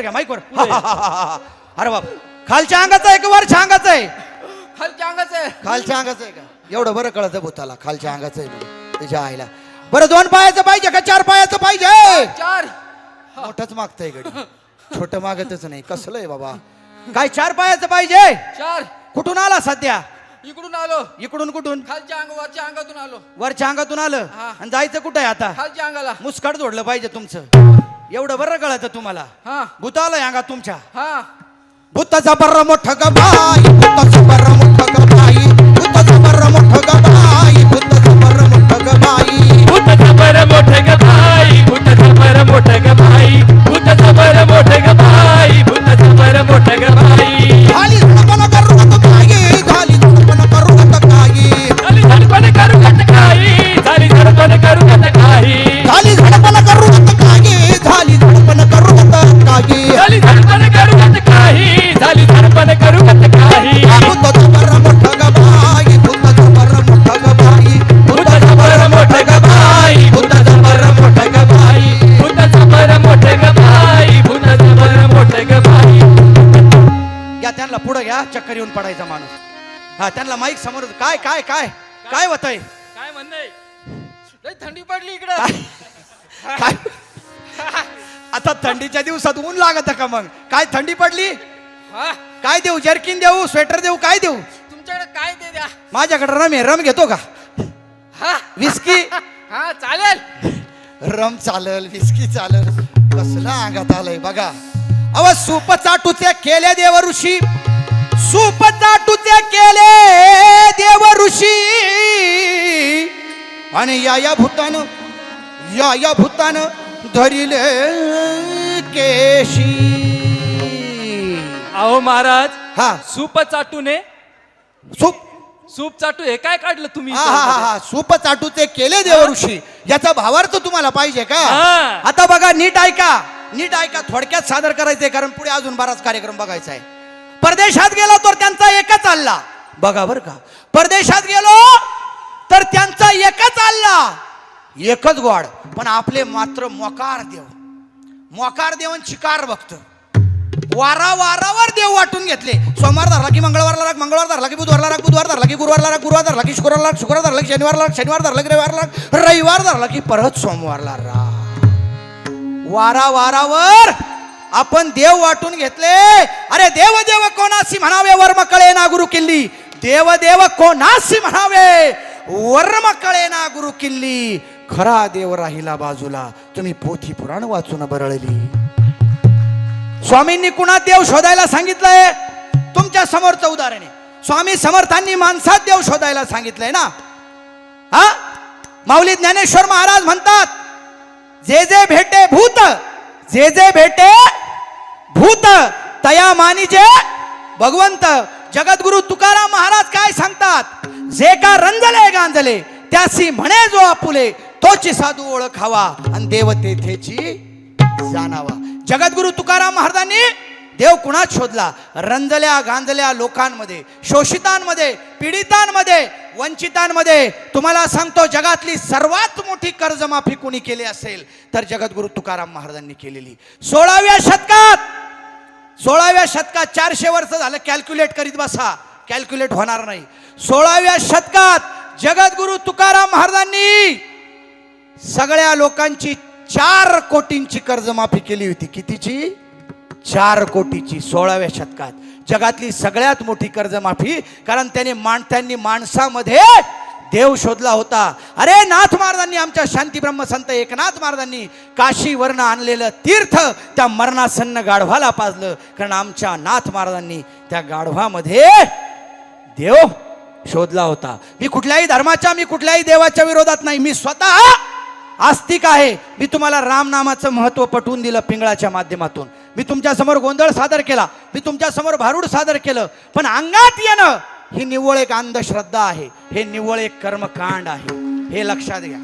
घ्या माईकवर हा, हा. अरे बाप. खालच्या अंगाचं आहे का वरच्या अंगाचं आहे? खालच्या अंगाचं आहे. खालच्या अंगाचं आहे का? एवढं बरं कळतं भूताला. खालच्या अंगाचं आहे म्हणून त्याच्या आईला. बरं दोन पायाचं पाहिजे का चार पायाचं पाहिजे? चार. मोठंच मागतंय गडी. छोट मागतच नाही. कसलं आहे बाबा? काय चार पायाचं पाहिजे? चार. कुठून आला सध्या? इकडून आलो. इकडून कुठून? खालच्या अंग वरच्या अंगातून आलो. वरच्या अंगातून आलं. हा. आणि जायचं कुठं आहे आता? खालच्या अंगाला. मुस्कट जोडलं पाहिजे तुमचं. एवढं बरं कळतं तुम्हाला? हा. भूताला अंगा तुमच्या? हा. भूताचा बर्र मोठं ग बाई भूताचं बर्र मोठं ग बाई भूताचं बर्र मोठं ग बाई भूताचं बर्र मोठं ग बाई. भूत जबर मोठ ग भाई भूत जबर मोठ ग भाई या त्यांना पुढे घ्या चक्कर येऊन पडायचा माणूस. हा त्यांना माईक समोर काय काय काय? काय होतंय? काय म्हणणं लय थंडी पडली इकडं. काय? आता थंडीच्या दिवसात ऊन लागत का मग? काय थंडी पडली? हा? काय देऊ? जर्किन देऊ? स्वेटर देऊ? काय देऊ? तुमच्याकडे काय ते द्या? माझ्याकडे रम आहे. रम घेतो का? हा? विस्की? हा चालेल. रम चालल विस्की चालल. कसला अंगात आलंय बघा. अव सूप चाटूचे केले देव ऋषी. सूप चाटूचे केले देव ऋषी. आणि या या भूतान या या भूतान धरिले केशी. अहो महाराज हा. सूप चाटूने? सूप? सूप चाटू हे काय काढलं तुम्ही हा हा हा हा. सूप चाटूचे केले देव ऋषी याचा भावार्थ तुम्हाला पाहिजे का? हा. आता बघा नीट ऐका. नीट ऐका थोडक्यात सादर करायचंय कारण पुढे अजून बराच कार्यक्रम बघायचा आहे. परदेशात गेलो तर त्यांचा एकच चालला बघा बर का. परदेशात गेलो तर त्यांचा एकच चालला एकच गोड पण आपले मात्र मोकार देव. मोकार देवन चिकार बघत वारा वारावर देव वाटून घेतले. सोमवार धरला की मंगळवारला राग मंगळवार धरला की बुधवारला राग बुधवार धरला की गुरुवारला राग गुरुवार धरला की शुक्रवारला राग शुक्रवार धरला की शनिवारला राग शनिवार धरला की रविवारला राग रविवार धरला की परत सोमवारला राग. वारा वारावर आपण देव वाटून घेतले. अरे देव देव कोणासी म्हणावे? वर्म कळे ना गुरु किल्ली. देव देव कोणासी म्हणावे? वर्म कळे ना गुरु किल्ली. खरा देव राहिला बाजूला. तुम्ही पोथी पुराण वाचून बरळली. स्वामींनी कुणात देव शोधायला सांगितलंय? तुमच्या समोरचं उदाहरण आहे. स्वामी समर्थांनी माणसात देव शोधायला सांगितलंय ना? हा? माऊली ज्ञानेश्वर महाराज म्हणतात जे जे भेटे भूत जे जे भेटे भूत तया मानिजे भगवंत. जगद्गुरु तुकाराम महाराज काय सांगतात? जे का रंजले गांजले त्यासी म्हणे जो आपुले तोची साधू ओळखावा आणि देव तेथेची जाणावा. जगद्गुरु तुकाराम महाराजांनी देव कुणात शोधला? रंजल्या गांजल्या लोकांमध्ये शोषितांमध्ये पीडितांमध्ये वंचितांमध्ये. तुम्हाला सांगतो जगातली सर्वात मोठी कर्जमाफी कुणी केली असेल तर जगद्गुरु तुकाराम महाराजांनी केलेली. सोळाव्या शतकात सोळाव्या शतकात चारशे वर्ष झालं कॅल्क्युलेट करीत बसा. कॅल्क्युलेट होणार नाही. सोळाव्या शतकात जगद्गुरु तुकाराम महाराजांनी सगळ्या लोकांची चार कोटींची कर्जमाफी केली होती. कितीची? चार कोटीची. सोळाव्या शतकात. जगातली सगळ्यात मोठी कर्जमाफी कारण त्याने मान त्यांनी माणसामध्ये देव शोधला होता. अरे नाथ महाराजांनी आमच्या शांती ब्रह्मसंत एकनाथ महाराजांनी काशीवरनं आणलेलं तीर्थ त्या मरणासन्न गाढवाला पाजलं. कारण आमच्या नाथ महाराजांनी त्या गाढवामध्ये देव शोधला होता. मी कुठल्याही धर्माच्या मी कुठल्याही देवाच्या विरोधात नाही. मी स्वतः आस्तिक आहे. मी तुम्हाला रामनामाचं महत्त्व पटवून दिलं पिंगळाच्या माध्यमातून. मी तुमच्यासमोर गोंधळ सादर केला. मी तुमच्यासमोर भारूड सादर केलं. पण अंगात येणं ही निव्वळ एक अंधश्रद्धा आहे. हे निव्वळ एक कर्मकांड आहे. हे लक्षात घ्या.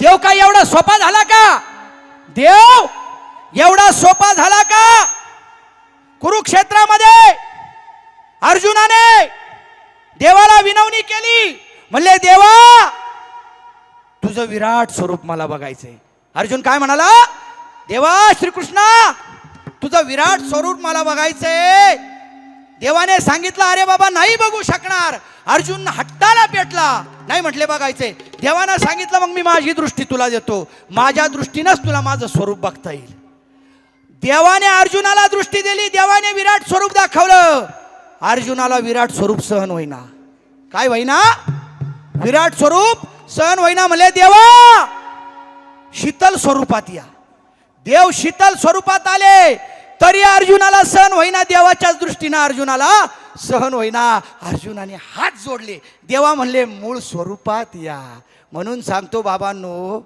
देव काय एवढा सोपा झाला का? देव एवढा सोपा झाला का? कुरुक्षेत्रामध्ये अर्जुनाने देवाला विनवणी केली. म्हणले देवा तुझं विराट स्वरूप मला बघायचंय. अर्जुन काय म्हणाला देवा श्रीकृष्णा तुझं विराट स्वरूप मला बघायचंय. देवाने सांगितलं अरे बाबा नाही बघू शकणार. अर्जुन हट्टाला पेटला. नाही म्हटले बघायचे देवानं सांगितलं मग मी माझी दृष्टी तुला देतो. माझ्या दृष्टीनंच तुला माझं स्वरूप बघता येईल. देवाने अर्जुनाला दृष्टी दिली. देवाने विराट स्वरूप दाखवलं. अर्जुनाला विराट स्वरूप सहन होईना. काय होईना? विराट स्वरूप सहन होईना म्हणले देवा शीतल स्वरूपात या. देव शीतल स्वरूपात आले तरी अर्जुनाला सहन होईना देवाच्याच दृष्टीनं अर्जुनाला सहन होईना. अर्जुनाने हात जोडले. देवा म्हणले मूळ स्वरूपात या. म्हणून सांगतो बाबांनो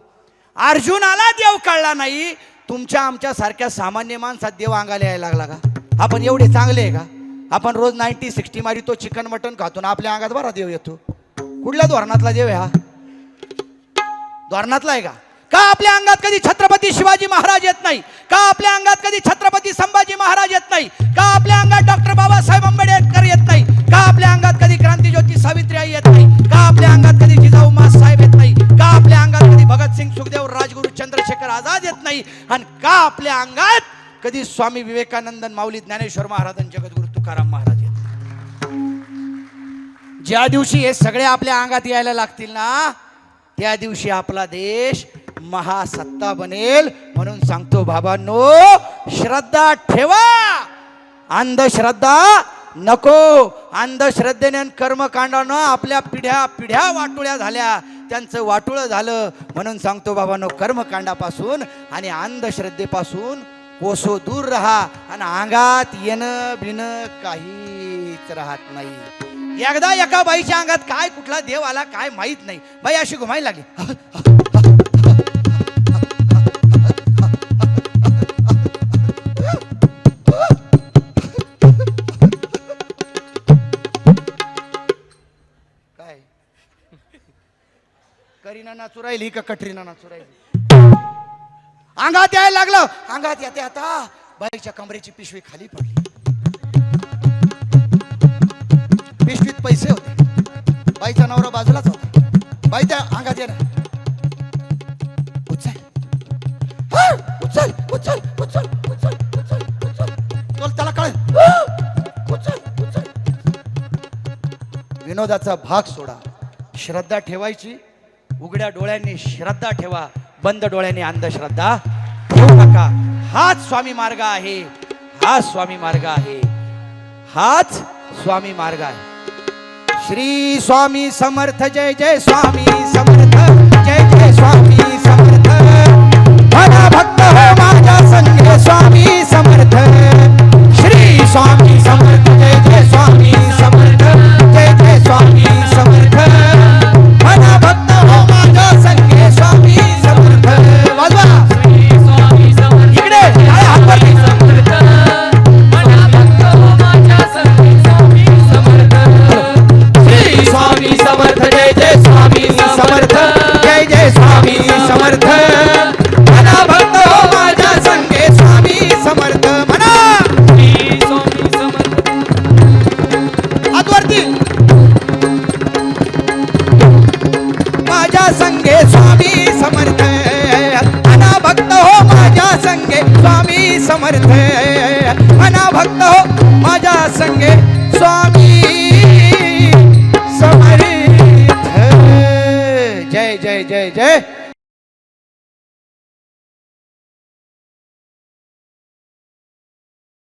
अर्जुनाला देव कळला नाही. तुमच्या आमच्यासारख्या सामान्य माणसात देव अंगाला यायला लागला का? आपण एवढे चांगले आहे का? आपण रोज नाईन्टी सिक्स्टी मारी तो चिकन मटन खातो ना आपल्या अंगात बरा देव येतो. कुठल्या धोरणातला देव आहे हा? धोरणातला आहे का? का आपल्या अंगात कधी छत्रपती शिवाजी महाराज येत नाही? का आपल्या अंगात कधी छत्रपती संभाजी महाराज येत नाही? का आपल्या अंगात डॉक्टर बाबासाहेब आंबेडकर येत नाही? का आपल्या अंगात कधी क्रांतीज्योती सावित्रीबाई येत नाही? का आपल्या अंगात कधी जिजाऊ साहेब येत नाही? का आपल्या अंगात कधी भगतसिंग सुखदेव राजगुरू चंद्रशेखर आझाद येत नाही? आणि का आपल्या अंगात कधी स्वामी विवेकानंदन माऊली ज्ञानेश्वर महाराज आणि जगद्गुरु तुकाराम महाराज येत. ज्या दिवशी हे सगळे आपल्या अंगात यायला लागतील ना त्या दिवशी आपला देश महासत्ता बनेल म्हणून सांगतो बाबांनो श्रद्धा ठेवा. अंधश्रद्धा नको. अंधश्रद्धेने कर्मकांडानं आपल्या पिढ्या पिढ्या वाटोळ्या झाल्या. त्यांचं वाटोळं झालं म्हणून सांगतो बाबांनो कर्मकांडापासून आणि अंधश्रद्धेपासून कोसो दूर राहा आणि अंगात येणं बिणं काहीच राहत नाही. एकदा एका बाईच्या अंगात काय कुठला देव आला काय माहीत नाही. बाई अशी घुमायला लागली. काय? करीना नाचू राहिली का कटरीना नाचू राहिली? अंगात यायला लागलं. अंगात येते आता. बाईच्या कमरेची पिशवी खाली पडली. पिशवीत पैसे होते. बाईचा नवरा बाजूलाच होता. बाई त्या अंगात येणार. उचल. उचल उचल उचल उचल उचल उचल. चल त्याला कळेल. उचल उचल. विनोदाचा भाग सोडा. श्रद्धा ठेवायची. उघड्या डोळ्यांनी श्रद्धा ठेवा. बंद डोळ्याने अंधश्रद्धा ठेवू नका. हाच स्वामी मार्ग आहे. हाच स्वामी मार्ग आहे. हाच स्वामी मार्ग आहे. श्री स्वामी समर्थ जय जय स्वामी समर्थ जय जय स्वामी समर्थ. मला भक्त हो माझ्या संग स्वामी समर्थ. श्री स्वामी समर्थ जय जय स्वामी समर्थ जय जय स्वामी समर्थ. मला भक्त हो माझ्या संगे स्वामी समर्थ म्हणा श्री माझ्या संगे स्वामी समर्थ. म्हणा भक्त हो माझ्या संगे स्वामी समर्थ. म्हणा भक्त हो माझ्या संगे